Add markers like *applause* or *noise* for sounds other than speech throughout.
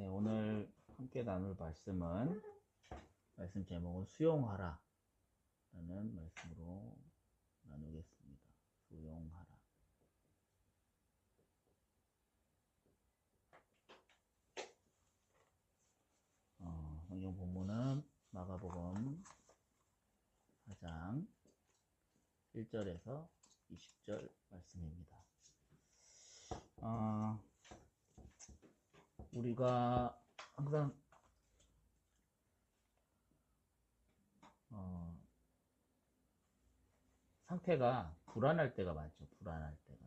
네, 오늘 함께 나눌 말씀은 말씀 제목은 수용하라 라는 말씀으로 나누겠습니다. 수용하라. 어, 성경 본문은 마가복음 4장 1절에서 20절 말씀입니다. 어, 우리가 항상 어, 상태가 불안할 때가 많죠. 불안할 때가.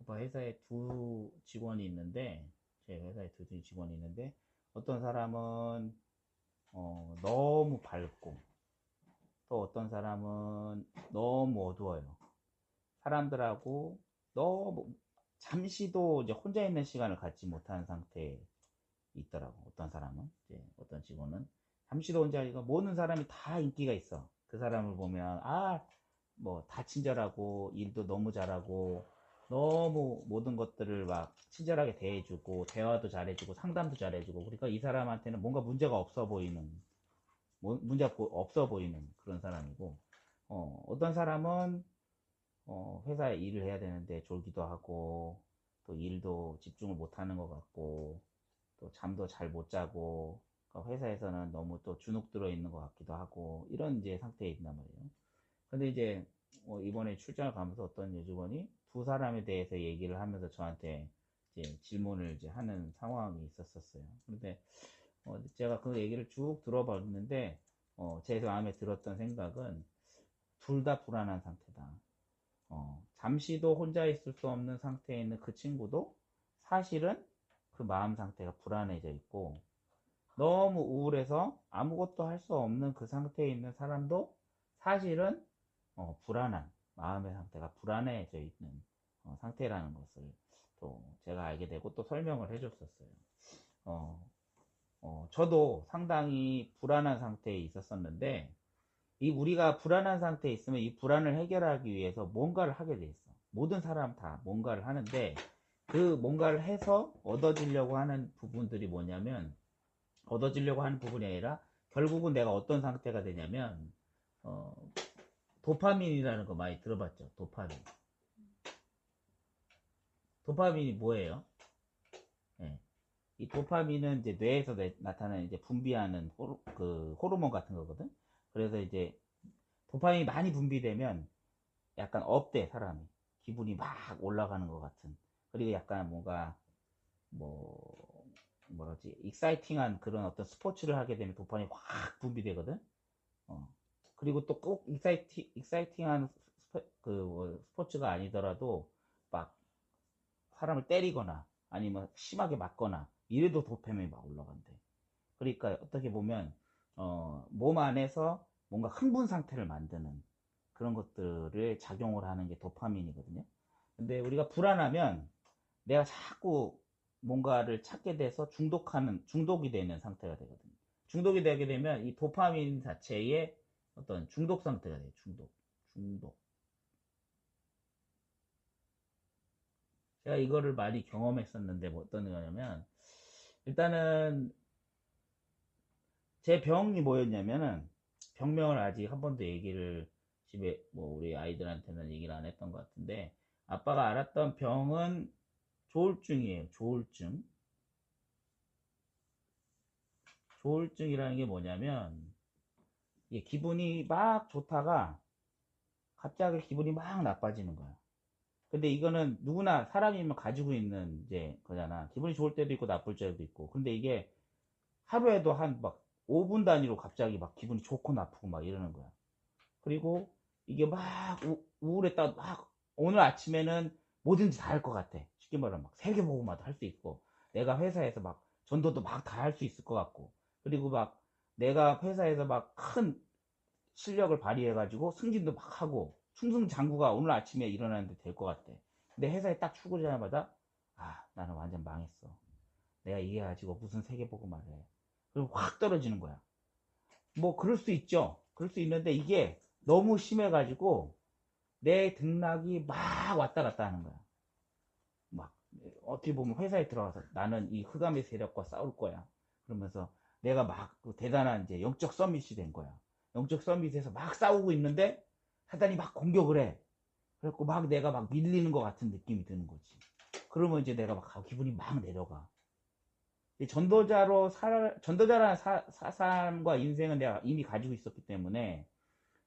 아빠 회사에 두 직원이 있는데 제 회사에 두 직원이 있는데 어떤 사람은 어, 너무 밝고 또 어떤 사람은 너무 어두워요. 사람들하고 너무 잠시도 이제 혼자 있는 시간을 갖지 못한 상태에 있더라고. 어떤 사람은 이제 어떤 직원은 잠시도 혼자 이거 모든 사람이 다 인기가 있어. 그 사람을 보면 아 뭐 다 친절하고 일도 너무 잘하고 너무 모든 것들을 막 친절하게 대해주고 대화도 잘해주고 상담도 잘해주고 그러니까 이 사람한테는 뭔가 문제가 없어 보이는 뭐- 문제가 없어 보이는 그런 사람이고 어, 어떤 사람은 어, 회사에 일을 해야 되는데 졸기도 하고 또 일도 집중을 못 하는 것 같고 또 잠도 잘 못 자고 그러니까 회사에서는 너무 또 주눅 들어 있는 것 같기도 하고 이런 이제 상태에 있단 말이에요. 근데 이제 어, 이번에 출장을 가면서 어떤 여직원이 두 사람에 대해서 얘기를 하면서 저한테 이제 질문을 이제 하는 상황이 있었었어요. 근데 어, 제가 그 얘기를 쭉 들어봤는데 어, 제 마음에 들었던 생각은 둘 다 불안한 상태다. 어, 잠시도 혼자 있을 수 없는 상태에 있는 그 친구도 사실은 그 마음 상태가 불안해져 있고 너무 우울해서 아무것도 할 수 없는 그 상태에 있는 사람도 사실은 어, 불안한 마음의 상태가 불안해져 있는 어, 상태라는 것을 또 제가 알게 되고 또 설명을 해줬었어요. 어, 어, 저도 상당히 불안한 상태에 있었었는데 이 우리가 불안한 상태에 있으면 이 불안을 해결하기 위해서 뭔가를 하게 돼 있어. 모든 사람 다 뭔가를 하는데 그 뭔가를 해서 얻어지려고 하는 부분들이 뭐냐면 얻어지려고 하는 부분이 아니라 결국은 내가 어떤 상태가 되냐면 어, 도파민이라는 거 많이 들어봤죠. 도파민. 도파민이 뭐예요? 예. 이 도파민은 이제 뇌에서 내- 나타나는 이제 분비하는 호르, 그 호르몬 같은 거거든. 그래서 이제 도파민이 많이 분비되면 약간 업돼 사람이 기분이 막 올라가는 것 같은. 그리고 약간 뭔가 뭐 뭐라지 익사이팅한 그런 어떤 스포츠를 하게 되면 도파민이 확 분비되거든. 어. 그리고 또 꼭 익사이팅 익사이팅한 스포, 그 뭐, 스포츠가 아니더라도 막 사람을 때리거나 아니면 심하게 맞거나 이래도 도파민이 막 올라간대. 그러니까 어떻게 보면 어, 몸 안에서 뭔가 흥분 상태를 만드는 그런 것들을 작용을 하는 게 도파민이거든요. 근데 우리가 불안하면 내가 자꾸 뭔가를 찾게 돼서 중독하는, 중독이 되는 상태가 되거든요. 중독이 되게 되면 이 도파민 자체의 어떤 중독 상태가 돼요. 중독. 중독. 제가 이거를 많이 경험했었는데 뭐 어떤 거냐면 일단은 제 병이 뭐였냐면은 병명을 아직 한 번도 얘기를 집에 뭐 우리 아이들한테는 얘기를 안 했던 것 같은데 아빠가 알았던 병은 조울증이에요. 조울증. 조울증이라는 게 뭐냐면 이게 기분이 막 좋다가 갑자기 기분이 막 나빠지는 거야. 근데 이거는 누구나 사람이면 가지고 있는 이제 거잖아. 기분이 좋을 때도 있고 나쁠 때도 있고. 근데 이게 하루에도 한 막 5분 단위로 갑자기 막 기분이 좋고 나쁘고 막 이러는 거야. 그리고 이게 막 우, 우울했다 막 오늘 아침에는 뭐든지 다 할 것 같아. 쉽게 말하면 막 세계보고마도 할 수 있고 내가 회사에서 막 전도도 막 다 할 수 있을 것 같고 그리고 막 내가 회사에서 막 큰 실력을 발휘해가지고 승진도 막 하고 승승장구가 오늘 아침에 일어나는데 될 것 같아. 근데 회사에 딱 출근하자마자 아 나는 완전 망했어. 내가 이게 가지고 무슨 세계보고마를 해. 확 떨어지는 거야. 뭐 그럴 수 있죠. 그럴 수 있는데 이게 너무 심해가지고 내 등락이 막 왔다 갔다 하는 거야. 막 어떻게 보면 회사에 들어가서 나는 이 흑암의 세력과 싸울 거야. 그러면서 내가 막그 대단한 이제 영적 서밋이 된 거야. 영적 서밋에서 막 싸우고 있는데 사단이 막 공격을 해. 그래갖고 막 내가 막 밀리는 것 같은 느낌이 드는 거지. 그러면 이제 내가 막 기분이 막 내려가. 이 전도자로 살, 전도자라는 사, 사상과 인생은 내가 이미 가지고 있었기 때문에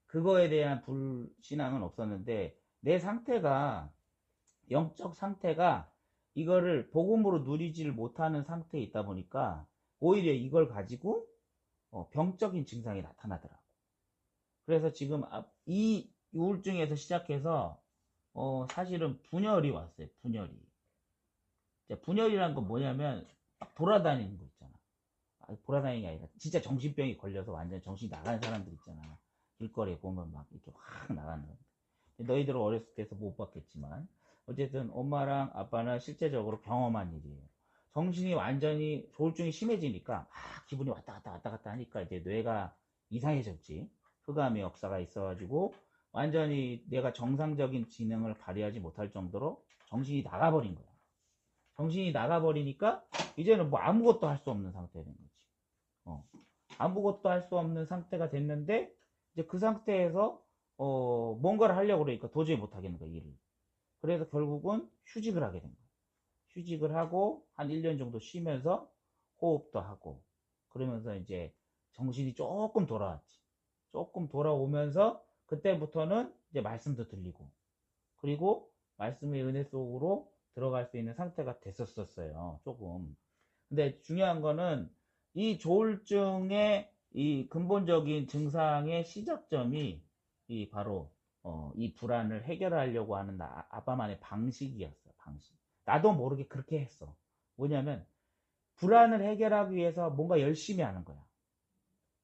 그거에 대한 불신앙은 없었는데 내 상태가 영적 상태가 이거를 복음으로 누리지를 못하는 상태에 있다 보니까 오히려 이걸 가지고 어, 병적인 증상이 나타나더라고. 그래서 지금 앞- 이 우울증에서 시작해서 어, 사실은 분열이 왔어요. 분열이. 분열이란 건 뭐냐면 막 돌아다니는 거 있잖아. 아, 돌아다니는 게 아니라 진짜 정신병이 걸려서 완전 정신이 나가는 사람들 있잖아. 길거리에 보면 막 이렇게 확 나가는 거. 너희들은 어렸을 때서 못 봤겠지만 어쨌든 엄마랑 아빠는 실제적으로 경험한 일이에요. 정신이 완전히 조울증이 심해지니까 막 기분이 왔다 갔다 왔다 갔다 하니까 이제 뇌가 이상해졌지. 흑암의 역사가 있어가지고 완전히 내가 정상적인 지능을 발휘하지 못할 정도로 정신이 나가버린 거야. 정신이 나가버리니까 이제는 뭐 아무것도 할 수 없는 상태가 된 거지. 어. 아무것도 할 수 없는 상태가 됐는데 이제 그 상태에서 어, 뭔가를 하려고 그러니까 도저히 못 하겠는 거야, 일을. 그래서 결국은 휴직을 하게 된 거야. 휴직을 하고 한 1년 정도 쉬면서 호흡도 하고 그러면서 이제 정신이 조금 돌아왔지. 조금 돌아오면서 그때부터는 이제 말씀도 들리고 그리고 말씀의 은혜 속으로 들어갈 수 있는 상태가 됐었었어요. 조금. 근데 중요한 거는 이 조울증의 이 근본적인 증상의 시작점이 이 바로 어, 이 불안을 해결하려고 하는 나- 아빠만의 방식이었어. 방식. 나도 모르게 그렇게 했어. 뭐냐면 불안을 해결하기 위해서 뭔가 열심히 하는 거야.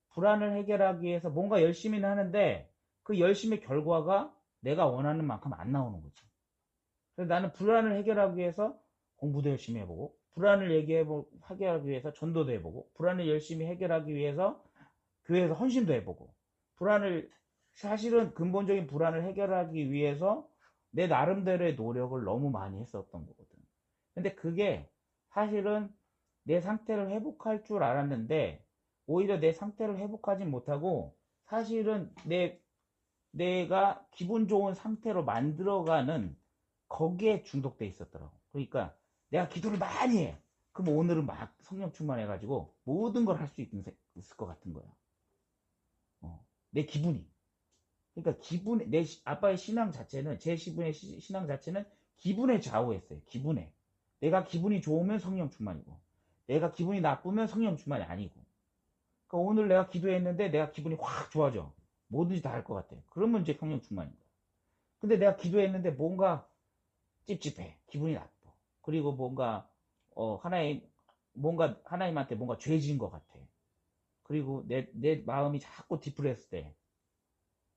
불안을 해결하기 위해서 뭔가 열심히는 하는데 그 열심의 결과가 내가 원하는 만큼 안 나오는 거지. 그래서 나는 불안을 해결하기 위해서 공부도 열심히 해보고 불안을 얘기해보, 해결하기 위해서 전도도 해보고 불안을 열심히 해결하기 위해서 교회에서 헌신도 해보고 불안을 사실은 근본적인 불안을 해결하기 위해서 내 나름대로의 노력을 너무 많이 했었던 거거든. 근데 그게 사실은 내 상태를 회복할 줄 알았는데 오히려 내 상태를 회복하지 못하고 사실은 내 내가 기분 좋은 상태로 만들어가는 거기에 중독돼 있었더라고. 그러니까 내가 기도를 많이 해. 그럼 오늘은 막 성령 충만해가지고 모든 걸 할 수 있을 것 같은 거야. 어, 내 기분이. 그러니까 기분, 내 시- 아빠의 신앙 자체는 제 시분의 시- 신앙 자체는 기분에 좌우했어요. 기분에. 내가 기분이 좋으면 성령 충만이고, 내가 기분이 나쁘면 성령 충만이 아니고. 그러니까 오늘 내가 기도했는데 내가 기분이 확 좋아져. 뭐든지 다 할 것 같아. 그러면 이제 성령 충만인 거야. 근데 내가 기도했는데 뭔가 찝찝해. 기분이 나빠. 그리고 뭔가 어 하나님 뭔가 하나님한테 뭔가 죄진 것 같아. 그리고 내 내 마음이 자꾸 디프레스 돼.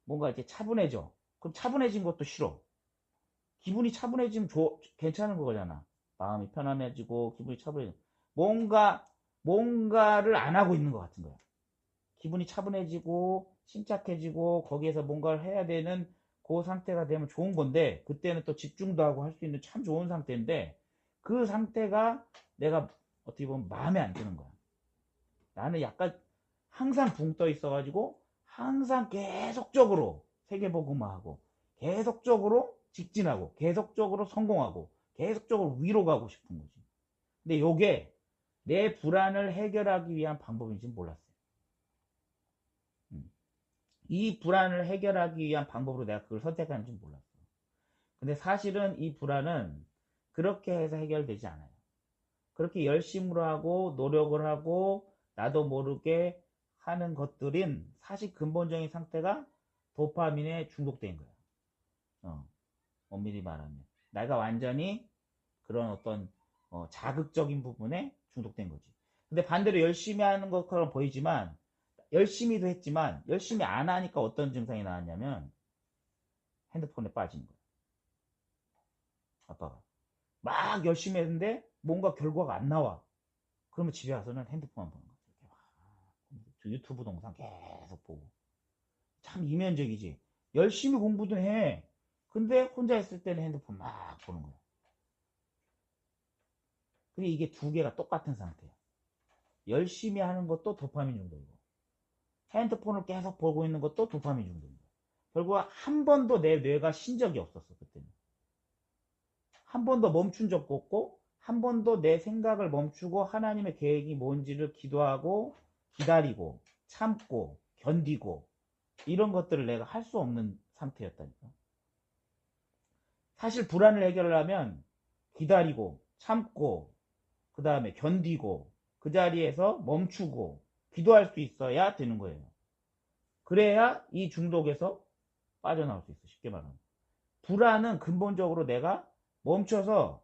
뭔가 이렇게 차분해져. 그럼 차분해진 것도 싫어. 기분이 차분해지면 좋 괜찮은 거잖아. 마음이 편안해지고 기분이 차분해져. 뭔가 뭔가를 안 하고 있는 것 같은 거야. 기분이 차분해지고 침착해지고 거기에서 뭔가를 해야 되는 그 상태가 되면 좋은 건데 그때는 또 집중도 하고 할 수 있는 참 좋은 상태인데 그 상태가 내가 어떻게 보면 마음에 안 드는 거야. 나는 약간 항상 붕 떠 있어가지고 항상 계속적으로 세계복음화하고 계속적으로 직진하고 계속적으로 성공하고 계속적으로 위로 가고 싶은 거지. 근데 요게 내 불안을 해결하기 위한 방법인지 몰랐어요. 음. 이 불안을 해결하기 위한 방법으로 내가 그걸 선택하는지 몰랐어. 근데 사실은 이 불안은 그렇게 해서 해결되지 않아요. 그렇게 열심으로 하고 노력을 하고 나도 모르게 하는 것들인 사실 근본적인 상태가 도파민에 중독된 거야. 어, 엄밀히 말하면. 내가 완전히 그런 어떤 어, 자극적인 부분에 중독된 거지. 근데 반대로 열심히 하는 것처럼 보이지만 열심히도 했지만 열심히 안 하니까 어떤 증상이 나왔냐면 핸드폰에 빠진 거야. 아빠가 막 열심히 했는데 뭔가 결과가 안 나와. 그러면 집에 와서는 핸드폰만 보는 거야. 유튜브 동상 계속 보고. 참 이면적이지. 열심히 공부도 해. 근데 혼자 있을 때는 핸드폰 막 보는 거야. 근데 이게 두 개가 똑같은 상태야. 열심히 하는 것도 도파민 중독이고, 핸드폰을 계속 보고 있는 것도 도파민 중독이고, 결국 한 번도 내 뇌가 쉰 적이 없었어, 그때는. 한 번도 멈춘 적도 없고, 한 번도 내 생각을 멈추고 하나님의 계획이 뭔지를 기도하고, 기다리고, 참고, 견디고, 이런 것들을 내가 할 수 없는 상태였다니까. 사실 불안을 해결하려면 기다리고, 참고, 그 다음에 견디고, 그 자리에서 멈추고, 기도할 수 있어야 되는 거예요. 그래야 이 중독에서 빠져나올 수 있어, 쉽게 말하면. 불안은 근본적으로 내가 멈춰서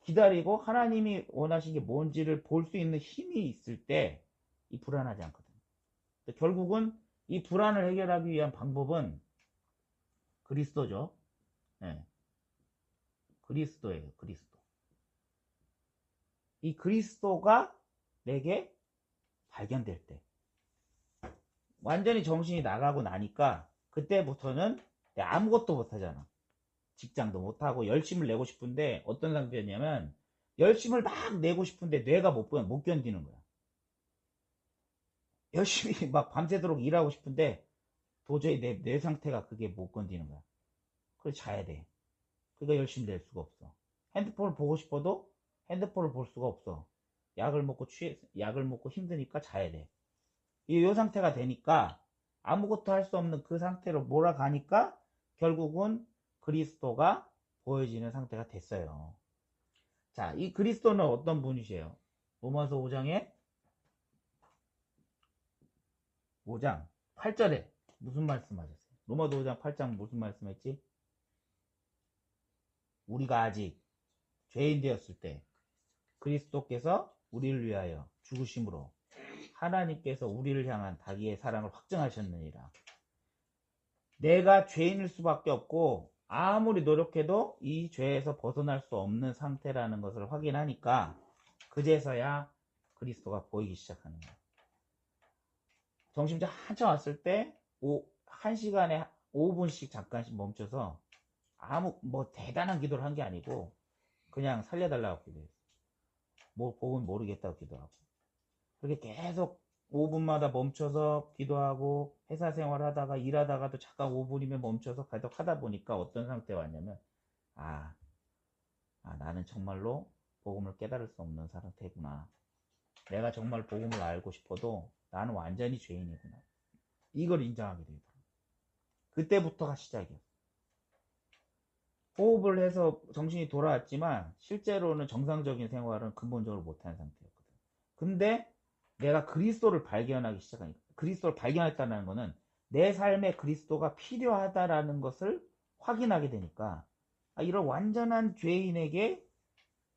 기다리고 하나님이 원하신 게 뭔지를 볼 수 있는 힘이 있을 때 이 불안하지 않거든. 근데 결국은 이 불안을 해결하기 위한 방법은 그리스도죠. 네. 그리스도예요, 그리스도. 이 그리스도가 내게 발견될 때. 완전히 정신이 나가고 나니까 그때부터는 아무것도 못하잖아. 직장도 못하고 열심을 내고 싶은데 어떤 상태였냐면 열심을 막 내고 싶은데 뇌가 못, 견- 못 견디는 거야. 열심히 *laughs* 막 밤새도록 일하고 싶은데 도저히 내, 뇌 상태가 그게 못 견디는 거야. 그래서 자야 돼. 그러니까 열심히 낼 수가 없어. 핸드폰을 보고 싶어도 핸드폰을 볼 수가 없어. 약을 먹고 취해, 약을 먹고 힘드니까 자야 돼. 이, 요 상태가 되니까 아무것도 할 수 없는 그 상태로 몰아가니까 결국은 그리스도가 보여지는 상태가 됐어요. 자, 이 그리스도는 어떤 분이세요? 로마서 5장에 5장 8절에 무슨 말씀하셨어요? 로마서 5장 8장 무슨 말씀했지? 우리가 아직 죄인 되었을 때 그리스도께서 우리를 위하여 죽으심으로 하나님께서 우리를 향한 자기의 사랑을 확증하셨느니라. 내가 죄인일 수밖에 없고 아무리 노력해도 이 죄에서 벗어날 수 없는 상태라는 것을 확인하니까 그제서야 그리스도가 보이기 시작하는 거야. 정신자 한참 왔을 때, 오, 한 시간에 5분씩 잠깐씩 멈춰서 아무, 뭐 대단한 기도를 한 게 아니고 그냥 살려달라고 기도했어. 뭐, 복은 모르겠다고 기도하고. 그렇게 계속 5분마다 멈춰서 기도하고 회사 생활 하다가 일하다가도 잠깐 5분이면 멈춰서 계속 하다 보니까 어떤 상태가 왔냐면 아, 아 나는 정말로 복음을 깨달을 수 없는 상태구나. 내가 정말 복음을 알고 싶어도 나는 완전히 죄인이구나. 이걸 인정하게 되더라. 그때부터가 시작이었어. 호흡을 해서 정신이 돌아왔지만 실제로는 정상적인 생활은 근본적으로 못하는 상태였거든. 근데 내가 그리스도를 발견하기 시작하니까 그리스도를 발견했다는 것은 내 삶에 그리스도가 필요하다라는 것을 확인하게 되니까 아, 이런 완전한 죄인에게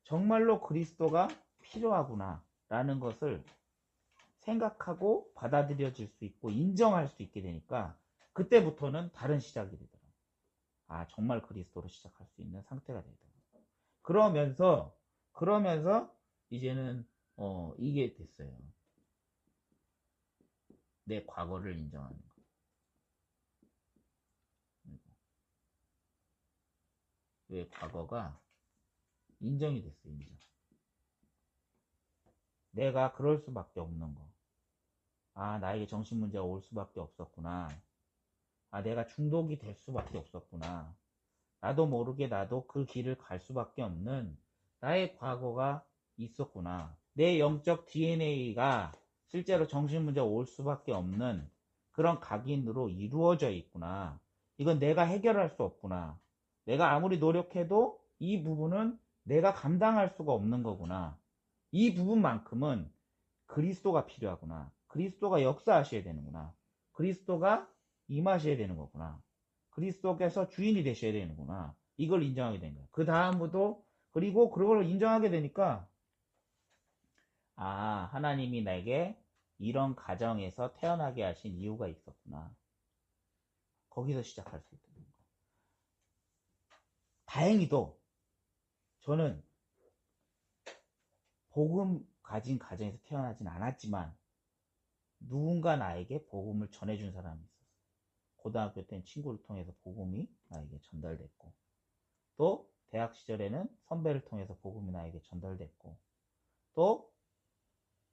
정말로 그리스도가 필요하구나 라는 것을 생각하고 받아들여질 수 있고 인정할 수 있게 되니까 그때부터는 다른 시작이 되더라고요. 아 정말 그리스도로 시작할 수 있는 상태가 되더라고요. 그러면서 그러면서 이제는 어 이게 됐어요. 내 과거를 인정하는 거. 왜 과거가 인정이 됐어, 인정. 내가 그럴 수밖에 없는 거. 아, 나에게 정신 문제가 올 수밖에 없었구나. 아, 내가 중독이 될 수밖에 없었구나. 나도 모르게 나도 그 길을 갈 수밖에 없는 나의 과거가 있었구나. 내 영적 DNA가 실제로 정신문제가 올 수밖에 없는 그런 각인으로 이루어져 있구나. 이건 내가 해결할 수 없구나. 내가 아무리 노력해도 이 부분은 내가 감당할 수가 없는 거구나. 이 부분만큼은 그리스도가 필요하구나. 그리스도가 역사하셔야 되는구나. 그리스도가 임하셔야 되는 거구나. 그리스도께서 주인이 되셔야 되는구나. 이걸 인정하게 된 거야. 그 다음부터 그리고 그걸 인정하게 되니까 아 하나님이 내게 이런 가정에서 태어나게 하신 이유가 있었구나. 거기서 시작할 수 있는 거야. 다행히도 저는 복음 가진 가정에서 태어나진 않았지만 누군가 나에게 복음을 전해준 사람이 있었어. 고등학교 때는 친구를 통해서 복음이 나에게 전달됐고 또 대학 시절에는 선배를 통해서 복음이 나에게 전달됐고 또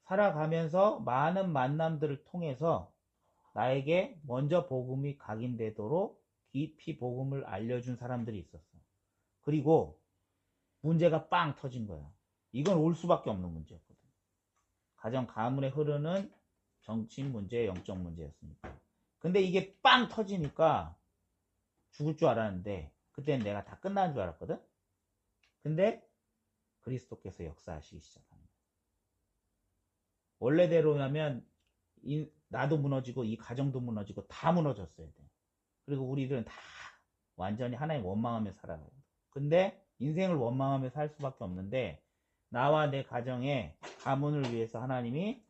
살아가면서 많은 만남들을 통해서 나에게 먼저 복음이 각인되도록 깊이 복음을 알려준 사람들이 있었어. 그리고 문제가 빵 터진 거야. 이건 올 수밖에 없는 문제였거든. 가정 가문에 흐르는 정치 문제, 영적 문제였으니까. 근데 이게 빵 터지니까 죽을 줄 알았는데 그때는 내가 다 끝난 줄 알았거든. 근데 그리스도께서 역사하시기 시작합니다. 원래대로라면 이- 나도 무너지고 이 가정도 무너지고 다 무너졌어야 돼. 그리고 우리들은 다 완전히 하나님 원망하며 살아가요. 근데 인생을 원망하며 살 수밖에 없는데 나와 내 가정의 가문을 위해서 하나님이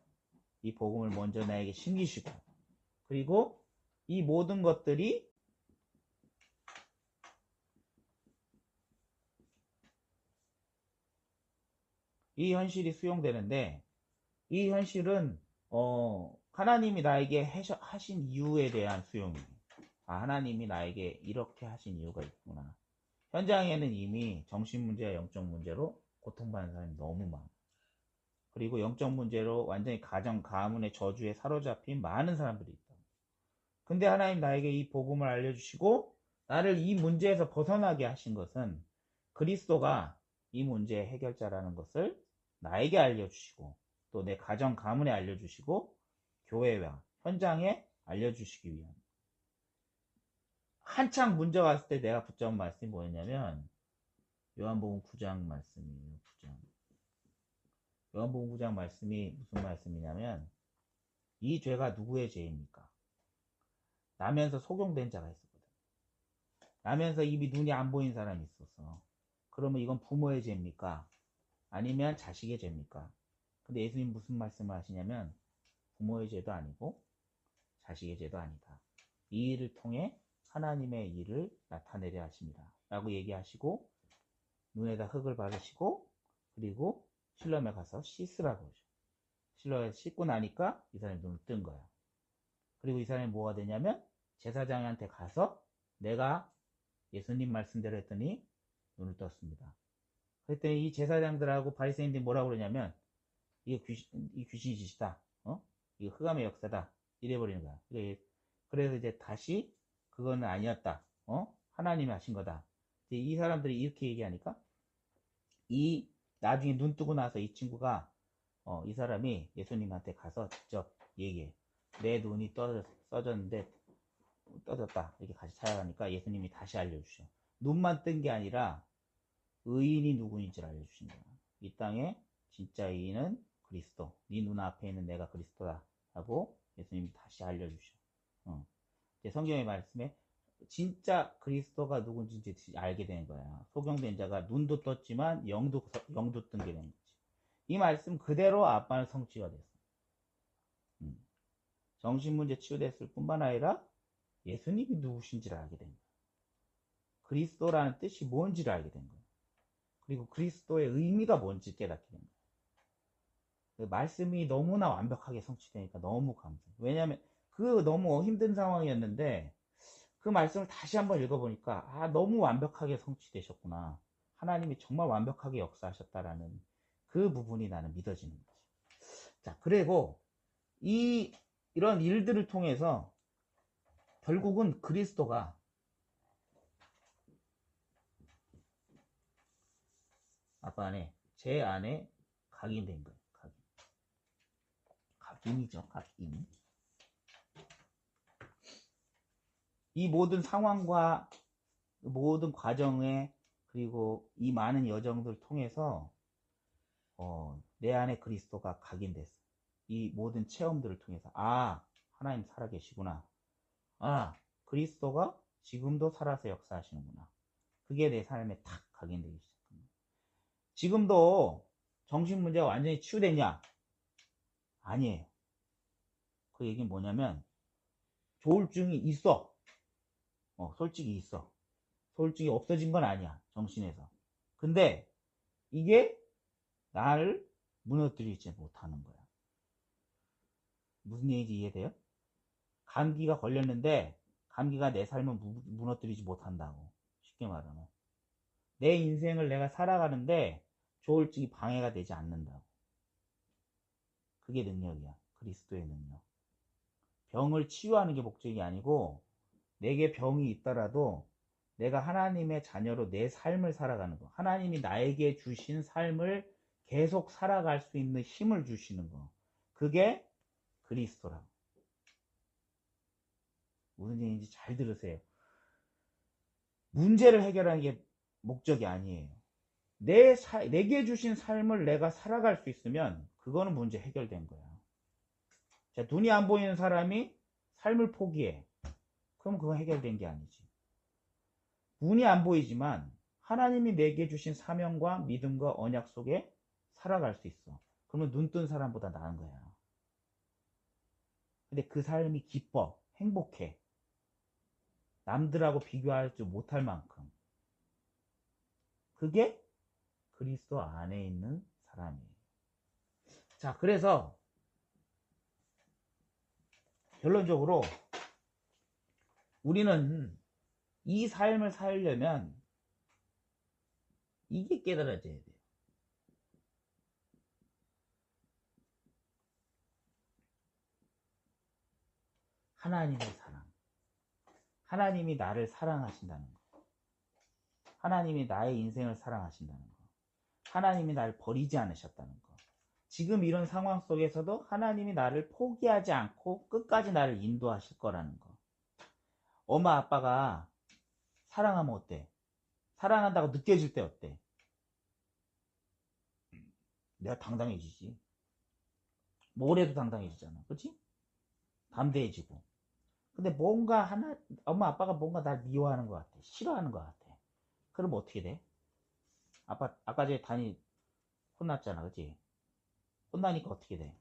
이 복음을 먼저 나에게 심기시고 그리고 이 모든 것들이 이 현실이 수용되는데 이 현실은 어, 하나님이 나에게 하신 이유에 대한 수용이에요. 아, 하나님이 나에게 이렇게 하신 이유가 있구나. 현장에는 이미 정신 문제와 영적 문제로 고통받는 사람이 너무 많아. 그리고 영적 문제로 완전히 가정, 가문의 저주에 사로잡힌 많은 사람들이 있다. 근데 하나님 나에게 이 복음을 알려주시고 나를 이 문제에서 벗어나게 하신 것은 그리스도가 이 문제의 해결자라는 것을 나에게 알려주시고 또 내 가정 가문에 알려주시고 교회와 현장에 알려주시기 위한 한창 문제가 왔을 때 내가 붙잡은 말씀이 뭐였냐면 요한복음 9장 말씀이에요. 9장. 요한복음 9장 말씀이 무슨 말씀이냐면 이 죄가 누구의 죄입니까? 나면서 속용된 자가 있었거든. 나면서 이미 눈이 안 보인 사람이 있었어. 그러면 이건 부모의 죄입니까? 아니면 자식의 죄입니까? 근데 예수님 무슨 말씀을 하시냐면 부모의 죄도 아니고 자식의 죄도 아니다. 이 일을 통해 하나님의 일을 나타내려 하십니다. 라고 얘기하시고 눈에다 흙을 바르시고 그리고 실로에 가서 씻으라고 하죠. 실로에 씻고 나니까 이 사람이 눈을 뜬 거야. 그리고 이 사람이 뭐가 되냐면 제사장한테 가서 내가 예수님 말씀대로 했더니 눈을 떴습니다. 그랬더니 이 제사장들하고 바리새인들이 뭐라고 그러냐면 이거 귀신, 이 귀신이 짓이다. 어? 이거 흑암의 역사다. 이래버리는 거야. 그래- 그래서 이제 다시 그거는 아니었다. 어? 하나님이 하신 거다. 이 사람들이 이렇게 얘기하니까 이 나중에 눈 뜨고 나서 이 친구가 어, 이 사람이 예수님한테 가서 직접 얘기해. 내 눈이 떠, 써졌는데 떠졌다. 이렇게 같이 찾아가니까 예수님이 다시 알려주셔. 눈만 뜬 게 아니라 의인이 누구인지를 알려주신 거야. 이 땅에 진짜 의인은 그리스도. 네 눈앞에 있는 내가 그리스도다. 라고 예수님이 다시 알려주셔. 어. 이제 성경의 말씀에 진짜 그리스도가 누군지 알게 되는 거야. 소경된 자가 눈도 떴지만 영도, 영도 뜬 게 되는 거지. 이 말씀 그대로 아빠는 성취가 됐어. 음. 정신문제 치유됐을 뿐만 아니라 예수님이 누구신지를 알게 된 거야. 그리스도라는 뜻이 뭔지를 알게 된 거야. 그리고 그리스도의 의미가 뭔지 깨닫게 된 거야. 그 말씀이 너무나 완벽하게 성취되니까 너무 감사해. 왜냐하면 그 너무 힘든 상황이었는데 그 말씀을 다시 한번 읽어보니까 아 너무 완벽하게 성취되셨구나. 하나님이 정말 완벽하게 역사하셨다라는 그 부분이 나는 믿어지는 거지. 자 그리고 이 이런 일들을 통해서 결국은 그리스도가 아빠 안에 제 안에 각인된 거예요. 각인. 각인이죠. 각인. 이 모든 상황과 모든 과정에 그리고 이 많은 여정들을 통해서 어, 내 안에 그리스도가 각인됐어. 이 모든 체험들을 통해서 아 하나님 살아계시구나. 아 그리스도가 지금도 살아서 역사하시는구나. 그게 내 삶에 탁 각인되기 시작합니다. 지금도 정신 문제가 완전히 치유됐냐? 아니에요. 그 얘기는 뭐냐면 조울증이 있어. 어, 솔직히 있어. 솔직히 없어진 건 아니야. 정신에서. 근데 이게 나를 무너뜨리지 못하는 거야. 무슨 얘기인지 이해돼요? 감기가 걸렸는데 감기가 내 삶을 무, 무너뜨리지 못한다고. 쉽게 말하면. 내 인생을 내가 살아가는데 조울증이 방해가 되지 않는다고. 그게 능력이야. 그리스도의 능력. 병을 치유하는 게 목적이 아니고 내게 병이 있더라도 내가 하나님의 자녀로 내 삶을 살아가는 거. 하나님이 나에게 주신 삶을 계속 살아갈 수 있는 힘을 주시는 거. 그게 그리스도라고. 무슨 얘기인지 잘 들으세요. 문제를 해결하는 게 목적이 아니에요. 내 사, 내게 주신 삶을 내가 살아갈 수 있으면 그거는 문제 해결된 거야. 자, 눈이 안 보이는 사람이 삶을 포기해. 그럼 그거 해결된 게 아니지. 눈이 안 보이지만 하나님이 내게 주신 사명과 믿음과 언약 속에 살아갈 수 있어. 그러면 눈 뜬 사람보다 나은 거야. 근데 그 삶이 기뻐, 행복해. 남들하고 비교하지 못할 만큼. 그게 그리스도 안에 있는 사람이에요. 자, 그래서 결론적으로 우리는 이 삶을 살려면 이게 깨달아져야 돼요. 하나님의 사랑. 하나님이 나를 사랑하신다는 거. 하나님이 나의 인생을 사랑하신다는 거. 하나님이 나를 버리지 않으셨다는 거. 지금 이런 상황 속에서도 하나님이 나를 포기하지 않고 끝까지 나를 인도하실 거라는 거. 엄마 아빠가 사랑하면 어때? 사랑한다고 느껴질 때 어때? 내가 당당해지지. 뭐래도 당당해지잖아. 그치? 담대해지고. 근데 뭔가 하나, 엄마 아빠가 뭔가 날 미워하는 것 같아. 싫어하는 것 같아. 그럼 어떻게 돼? 아빠, 아까 전에 단이 혼났잖아. 그치? 혼나니까 어떻게 돼?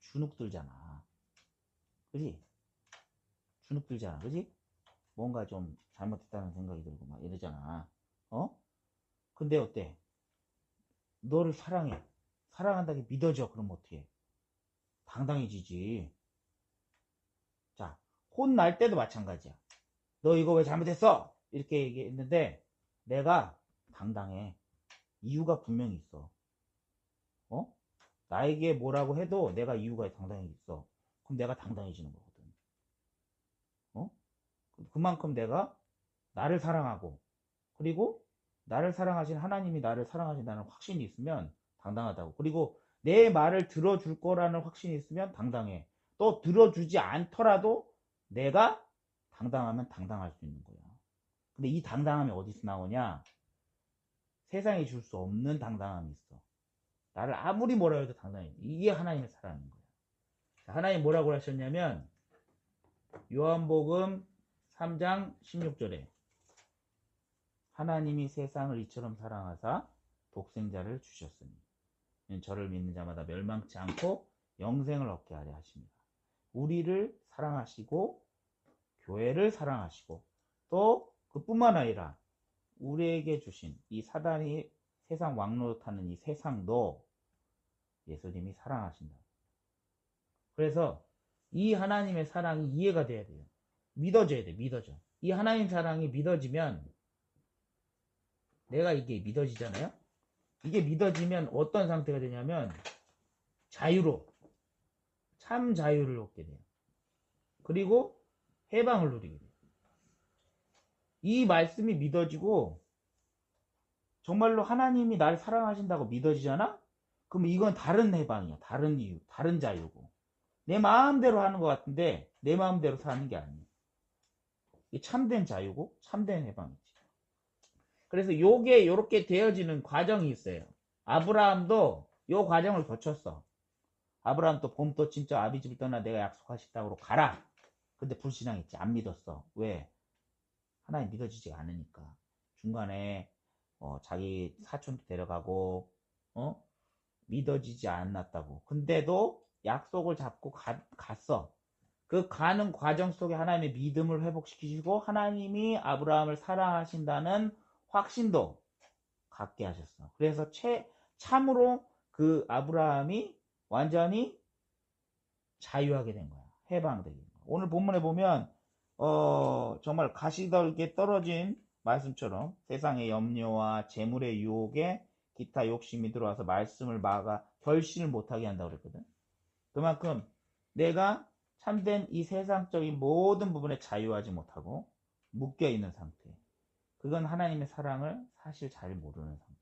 주눅 들잖아. 그지? 주눅 들잖아. 그지? 뭔가 좀 잘못했다는 생각이 들고 막 이러잖아. 어? 근데 어때? 너를 사랑해. 사랑한다고 믿어져. 그럼 어떻게? 당당해지지. 자, 혼날 때도 마찬가지야. 너 이거 왜 잘못했어? 이렇게 얘기했는데 내가 당당해. 이유가 분명히 있어. 어? 나에게 뭐라고 해도 내가 이유가 당당히 있어. 그럼 내가 당당해지는 거거든. 어? 그만큼 내가 나를 사랑하고, 그리고 나를 사랑하신 하나님이 나를 사랑하신다는 확신이 있으면 당당하다고. 그리고 내 말을 들어줄 거라는 확신이 있으면 당당해. 또 들어주지 않더라도 내가 당당하면 당당할 수 있는 거야. 근데 이 당당함이 어디서 나오냐? 세상에 줄수 없는 당당함이 있어. 나를 아무리 뭐라 해도 당당해. 이게 하나님의 사랑인 거야. 하나님 뭐라고 하셨냐면 요한복음 3장 16절에 하나님이 세상을 이처럼 사랑하사 독생자를 주셨으니 저를 믿는 자마다 멸망치 않고 영생을 얻게 하려 하십니다. 우리를 사랑하시고 교회를 사랑하시고 또 그뿐만 아니라 우리에게 주신 이 사단이 세상 왕노릇하는 이 세상도 예수님이 사랑하신다. 그래서 이 하나님의 사랑이 이해가 돼야 돼요. 믿어져야 돼, 믿어져. 이 하나님 사랑이 믿어지면 내가 이게 믿어지잖아요? 이게 믿어지면 어떤 상태가 되냐면 자유로, 참 자유를 얻게 돼요. 그리고 해방을 누리게 돼요. 이 말씀이 믿어지고 정말로 하나님이 날 사랑하신다고 믿어지잖아? 그럼 이건 다른 해방이야. 다른 이유, 다른 자유고. 내 마음대로 하는 것 같은데 내 마음대로 사는 게 아니야. 이 참된 자유고 참된 해방이지. 그래서 요게 요렇게 되어지는 과정이 있어요. 아브라함도 요 과정을 거쳤어. 아브라함 또봄또 진짜 아비 집을 떠나 내가 약속하셨다고 가라. 근데 불신앙했지. 안 믿었어. 왜? 하나님 믿어지지 않으니까. 중간에 어, 자기 사촌도 데려가고 어? 믿어지지 않았다고. 근데도 약속을 잡고 가, 갔어. 그 가는 과정 속에 하나님의 믿음을 회복시키시고 하나님이 아브라함을 사랑하신다는 확신도 갖게 하셨어. 그래서 채, 참으로 그 아브라함이 완전히 자유하게 된 거야. 거야. 오늘 본문에 보면 어, 정말 가시떨게 떨어진 말씀처럼 세상의 염려와 재물의 유혹에 기타 욕심이 들어와서 말씀을 막아 결신을 못하게 한다고 그랬거든. 그만큼 내가 참된 이 세상적인 모든 부분에 자유하지 못하고 묶여 있는 상태. 그건 하나님의 사랑을 사실 잘 모르는 상태.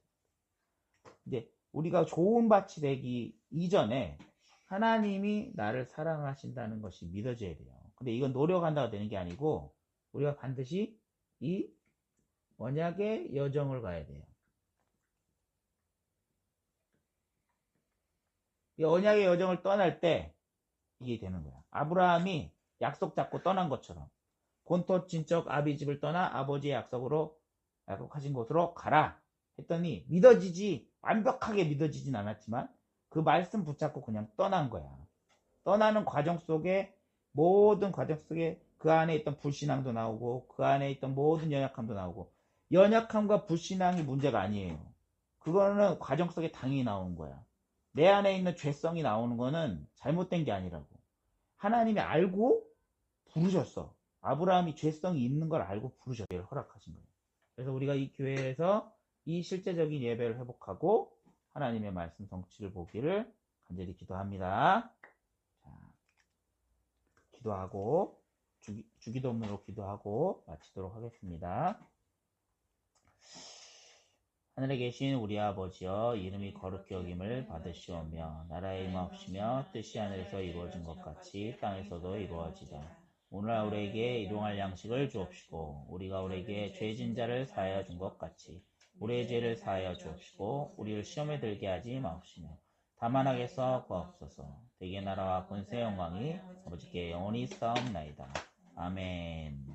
근데 우리가 좋은 밭이 되기 이전에 하나님이 나를 사랑하신다는 것이 믿어져야 돼요. 근데 이건 노력한다고 되는 게 아니고 우리가 반드시 이 언약의 여정을 가야 돼요. 이 언약의 여정을 떠날 때 이게 되는 거야. 아브라함이 약속 잡고 떠난 것처럼 본토 친척 아비 집을 떠나 아버지의 약속으로 약속하신 곳으로 가라 했더니 믿어지지 완벽하게 믿어지진 않았지만 그 말씀 붙잡고 그냥 떠난 거야. 떠나는 과정 속에 모든 과정 속에 그 안에 있던 불신앙도 나오고 그 안에 있던 모든 연약함도 나오고 연약함과 불신앙이 문제가 아니에요. 그거는 과정 속에 당연히 나오는 거야. 내 안에 있는 죄성이 나오는 거는 잘못된 게 아니라고. 하나님이 알고 부르셨어. 아브라함이 죄성이 있는 걸 알고 부르셨어요. 허락하신 거예요. 그래서 우리가 이 교회에서 이 실제적인 예배를 회복하고 하나님의 말씀 성취를 보기를 간절히 기도합니다. 자, 기도하고 주기, 주기도문으로 기도하고 마치도록 하겠습니다. 하늘에 계신 우리 아버지여 이름이 거룩히 여김을 받으시오며 나라의 임하옵시며 뜻이 하늘에서 이루어진 것 같이 땅에서도 이루어지다. 오늘 우리에게 일용할 양식을 주옵시고 우리가 우리에게 죄진 자를 사하여 준 것 같이 우리의 죄를 사하여 주옵시고 우리를 시험에 들게 하지 마옵시며 다만 하게서 구하옵소서 대개 나라와 권세 영광이 아버지께 영원히 싸움나이다. 아멘